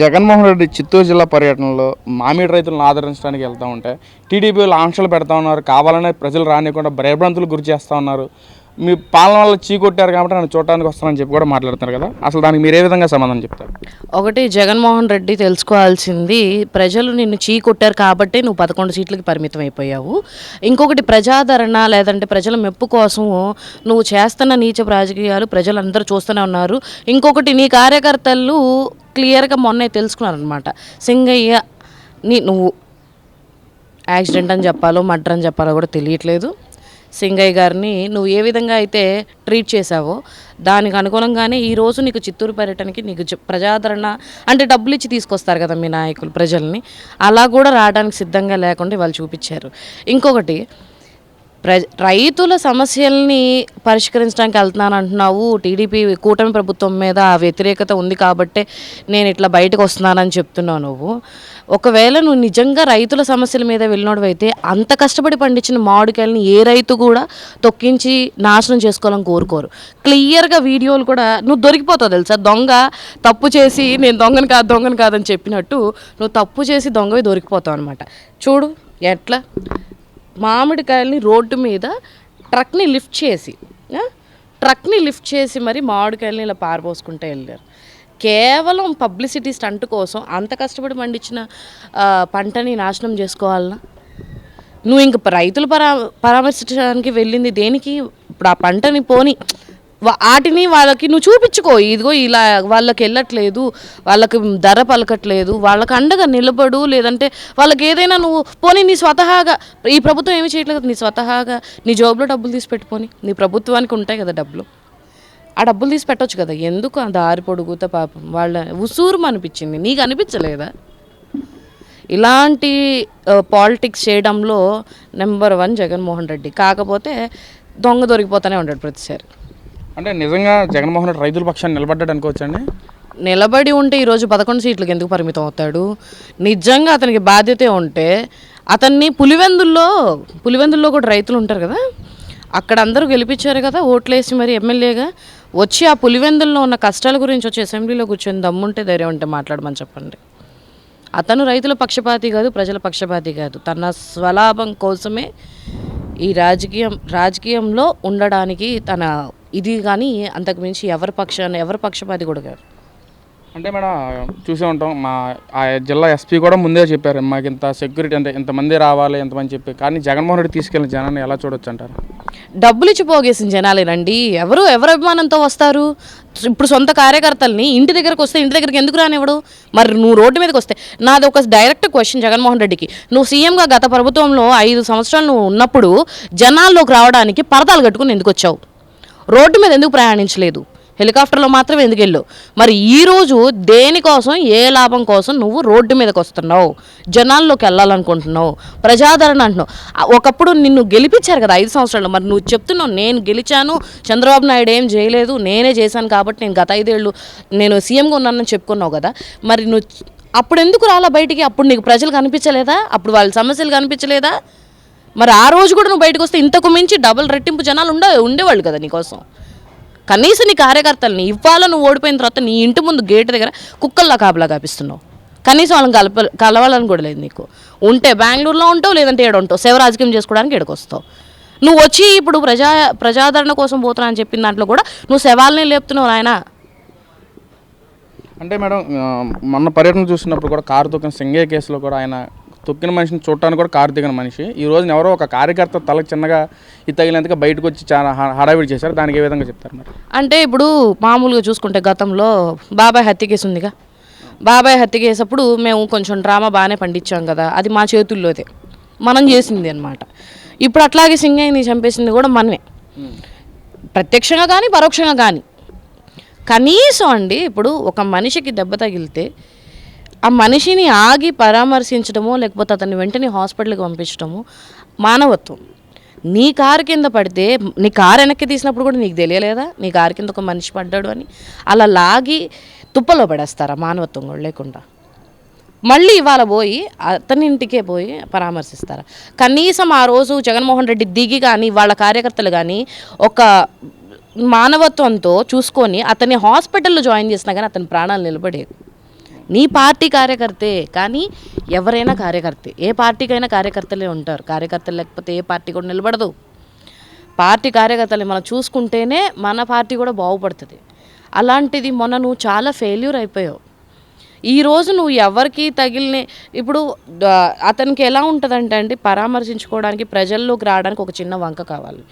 జగన్మోహన్ రెడ్డి చిత్తూరు జిల్లా పర్యటనలో మామిడి రైతులను ఆదరించడానికి వెళ్తూ ఉంటే టీడీపీలు ఆంక్షలు పెడతా ఉన్నారు. కావాలనే ప్రజలు రానియకుండా భయభ్రాంతులు గురి చేస్తూ ఉన్నారు. మీ పాలన వల్ల చీకొట్టారు కాబట్టి నన్ను చూడటానికి వస్తానని చెప్పి కూడా మాట్లాడుతున్నారు కదా. అసలు దానికి మీరు ఏ విధంగా సమాధానం చెప్తారు? ఒకటి జగన్మోహన్ రెడ్డి తెలుసుకోవాల్సింది ప్రజలు నిన్ను చీ కొట్టారు కాబట్టి నువ్వు పదకొండు సీట్లకి పరిమితం అయిపోయావు. ఇంకొకటి ప్రజాదరణ లేదంటే ప్రజల మెప్పు కోసం నువ్వు చేస్తున్న నీచ రాజకీయాలు ప్రజలందరూ చూస్తూనే ఉన్నారు. ఇంకొకటి నీ కార్యకర్తలు క్లియర్గా మొన్నే తెలుసుకున్నారనమాట సింగయ్య నీ నువ్వు యాక్సిడెంట్ అని చెప్పాలో మర్డర్ అని చెప్పాలో కూడా తెలియట్లేదు. సింగయ్య గారిని నువ్వు ఏ విధంగా అయితే ట్రీట్ చేశావో దానికి అనుగుణంగానే ఈరోజు నీకు చిత్తూరు పర్యటనకి నీకు ప్రజాదరణ అంటే డబ్బులు ఇచ్చి తీసుకొస్తారు కదా మీ నాయకులు ప్రజల్ని. అలా కూడా రావడానికి సిద్ధంగా లేకుండా వాళ్ళు చూపించారు. ఇంకొకటి ప్ర రైతుల సమస్యల్ని పరిష్కరించడానికి వెళ్తున్నాను అంటున్నావు టీడీపీ కూటమి ప్రభుత్వం మీద వ్యతిరేకత ఉంది కాబట్టే నేను ఇట్లా బయటకు వస్తున్నానని చెప్తున్నావు నువ్వు. ఒకవేళ నువ్వు నిజంగా రైతుల సమస్యల మీద వెళ్ళినోడు అంత కష్టపడి పండించిన మామిడికాయలని ఏ రైతు కూడా తొక్కించి నాశనం చేసుకోవాలని కోరుకోరు. క్లియర్గా వీడియోలు కూడా నువ్వు దొరికిపోతావు తెలుసా? దొంగ తప్పు చేసి నేను దొంగని కాదు దొంగను కాదని చెప్పినట్టు నువ్వు తప్పు చేసి దొంగవి దొరికిపోతావు అనమాట చూడు ఎట్లా మామిడికాయల్ని రోడ్డు మీద ట్రక్ని లిఫ్ట్ చేసి ట్రక్ని లిఫ్ట్ చేసి మరి మామిడికాయల్ని ఇలా పారబోసుకుంటూ వెళ్ళారు. కేవలం పబ్లిసిటీ స్టంట్ కోసం అంత కష్టపడి పండించిన పంటని నాశనం చేసుకోవాలనా? నువ్వు ఇంక రైతులు పరా పరామర్శించడానికి వెళ్ళింది దేనికి? ఇప్పుడు ఆ పంటని పోని వాటిని వాళ్ళకి నువ్వు చూపించుకో. ఇదిగో ఇలా వాళ్ళకి వెళ్ళట్లేదు వాళ్ళకి ధర పలకట్లేదు వాళ్ళకి అండగా నిలబడు లేదంటే వాళ్ళకి ఏదైనా నువ్వు పోనీ నీ స్వతహాగా ఈ ప్రభుత్వం ఏమి చేయట్లేదు నీ స్వతహాగా నీ జాబ్లో డబ్బులు తీసి పెట్టుకొని నీ ప్రభుత్వానికి ఉంటాయి కదా డబ్బులు. ఆ డబ్బులు తీసి పెట్టవచ్చు కదా. ఎందుకు ఆ దారి పొడుగుతా పాపం? వాళ్ళ ఉసూరు అనిపించింది. నీకు అనిపించలేదా? ఇలాంటి పాలిటిక్స్ చేయడంలో నెంబర్ వన్ జగన్మోహన్ రెడ్డి. కాకపోతే దొంగ దొరికిపోతూనే ఉంటాడు ప్రతిసారి. అంటే నిజంగా జగన్మోహన్ రెడ్డి రైతుల పక్షాన్ని నిలబడ్డాడు అనుకోవచ్చండి? నిలబడి ఉంటే ఈరోజు పదకొండు సీట్లకు ఎందుకు పరిమితం అవుతాడు? నిజంగా అతనికి బాధ్యత ఉంటే అతన్ని పులివెందుల్లో పులివెందుల్లో కూడా రైతులు ఉంటారు కదా? అక్కడ అందరూ గెలిపించారు కదా ఓట్లేసి మరి ఎమ్మెల్యేగా. వచ్చి ఆ పులివెందుల్లో ఉన్న కష్టాల గురించి వచ్చి అసెంబ్లీలో కూర్చొని దమ్ముంటే ధైర్యం ఉంటే మాట్లాడమని చెప్పండి. అతను రైతుల పక్షపాతి కాదు ప్రజల పక్షపాతి కాదు. తన స్వలాభం కోసమే ఈ రాజకీయం రాజకీయంలో ఉండడానికి తన ఇది కానీ అంతకు మించి ఎవరి పక్షాన్ని ఎవరి పక్షపాతి కూడా కాదు. అంటే మేడం చూసే ఉంటాం మా ఆ జిల్లా ఎస్పీ కూడా ముందే చెప్పారు మాకు ఇంత సెక్యూరిటీ అంటే ఇంతమంది రావాలి ఎంతమంది చెప్పి. కానీ జగన్మోహన్ రెడ్డి తీసుకెళ్ళిన జనాన్ని ఎలా చూడొచ్చు అంటారు? డబ్బులు ఇచ్చి పోగేసిన జనాలేనండి ఎవరు ఎవరు అభిమానంతో వస్తారు? ఇప్పుడు సొంత కార్యకర్తల్ని ఇంటి దగ్గరకు వస్తే ఇంటి దగ్గరికి ఎందుకు రానివ్వడు? మరి నువ్వు రోడ్డు మీదకి వస్తే నాది ఒక డైరెక్ట్ క్వశ్చన్ జగన్మోహన్ రెడ్డికి. నువ్వు సీఎంగా గత ప్రభుత్వంలో ఐదు సంవత్సరాలు నువ్వు ఉన్నప్పుడు జనాల్లోకి రావడానికి పరదాలు కట్టుకుని ఎందుకు వచ్చావు? రోడ్డు మీద ఎందుకు ప్రయాణించలేదు? హెలికాప్టర్లో మాత్రమే ఎందుకు వెళ్ళు మరి ఈరోజు దేనికోసం ఏ లాభం కోసం నువ్వు రోడ్డు మీదకి వస్తున్నావు? జనాల్లోకి వెళ్ళాలనుకుంటున్నావు? ప్రజాదరణ అంటున్నావు? ఒకప్పుడు నిన్ను గెలిపించారు కదా ఐదు సంవత్సరాలు. మరి నువ్వు చెప్తున్నావు నేను గెలిచాను చంద్రబాబు నాయుడు ఏం చేయలేదు నేనే చేశాను కాబట్టి నేను గత ఐదేళ్ళు నేను సీఎంగా ఉన్నానని చెప్పుకున్నావు కదా. మరి నువ్వు అప్పుడు ఎందుకు రాలా బయటికి? అప్పుడు నీకు ప్రజలు కనిపించలేదా? అప్పుడు వాళ్ళ సమస్యలు కనిపించలేదా? మరి ఆ రోజు కూడా నువ్వు బయటకు వస్తే ఇంతకు మించి డబుల్ రెట్టింపు జనాలు ఉండే ఉండేవాళ్ళు కదా నీకోసం. కనీసం నీ కార్యకర్తల్ని ఇవ్వాల నువ్వు ఓడిపోయిన తర్వాత నీ ఇంటి ముందు గేట్ దగ్గర కుక్కల్లా కాపలా కాపిస్తున్నావు. కనీసం వాళ్ళని కలప కలవాలని కూడా లేదు నీకు. ఉంటే బెంగళూరులో ఉంటావు లేదంటే ఏడు ఉంటావు సేవ రాజకీయం చేసుకోవడానికి ఏడకు వస్తావు. నువ్వు వచ్చి ఇప్పుడు ప్రజా ప్రజాదరణ కోసం పోతున్నా అని చెప్పిన దాంట్లో కూడా నువ్వు శవాలనే లేపుతున్నావు నాయన. అంటే మేడం మొన్న పర్యటన చూసినప్పుడు కూడా కారు తొక్కిన సింగే కేసులో కూడా ఆయన తొక్కిన మనిషిని చూడటానికి కూడా కారు దిగిన మనిషి. ఈ రోజున ఎవరో ఒక కార్యకర్త తలకు చిన్నగా ఈ తగినంతగా బయటకు వచ్చి చాలా హ- హడావిడి చేశారు. దానికి ఏ విధంగా చెప్తారు మరి? అంటే ఇప్పుడు మామూలుగా చూసుకుంటే గతంలో బాబాయ్ హత్య కేసు ఉందిగా. బాబాయ్ హత్య కేసప్పుడు మేము కొంచెం డ్రామా బాగానే పండించాం కదా. అది మా చేతుల్లోదే. మనం చేసింది అనమాట ఇప్పుడు అట్లాగే సింగయ్యని చంపేసింది కూడా మనమే. ప్రత్యక్షంగా కానీ పరోక్షంగా కానీ. కనీసం అండి ఇప్పుడు ఒక మనిషికి దెబ్బ తగిలితే ఆ మనిషిని ఆగి పరామర్శించడమో లేకపోతే అతన్ని వెంటనే హాస్పిటల్కి పంపించడము మానవత్వం. నీ కారు కింద పడితే నీ కారు వెనక్కి తీసినప్పుడు కూడా నీకు తెలియలేదా? నీ కారు కింద ఒక మనిషి పడ్డాడు అని. అలా లాగి తుప్పలో పడేస్తారా మానవత్వం కూడా లేకుండా? మళ్ళీ ఇవాళ పోయి అతని ఇంటికే పోయి పరామర్శిస్తారా? కనీసం ఆ రోజు జగన్మోహన్ రెడ్డి దిగి కానీ వాళ్ళ కార్యకర్తలు కానీ ఒక మానవత్వంతో చూసుకొని అతన్ని హాస్పిటల్లో జాయిన్ చేసినా కానీ అతని ప్రాణాలు నిలబడేది నీ పార్టీ కార్యకర్తే కానీ ఎవరైనా కార్యకర్తే. ఏ పార్టీకైనా కార్యకర్తలే ఉంటారు. కార్యకర్తలు లేకపోతే ఏ పార్టీ కూడా నిలబడదు. పార్టీ కార్యకర్తలు మనం చూసుకుంటేనే మన పార్టీ కూడా బాగుపడుతుంది. అలాంటిది మొన్న నువ్వు చాలా ఫెయిల్యూర్ అయిపోయావు. ఈ రోజు నువ్వు ఎవరికి తగిలిన ఇప్పుడు అతనికి ఎలా ఉంటుందంటే అండి పరామర్శించుకోవడానికి ప్రజల్లోకి రావడానికి ఒక చిన్న వంక కావాలి.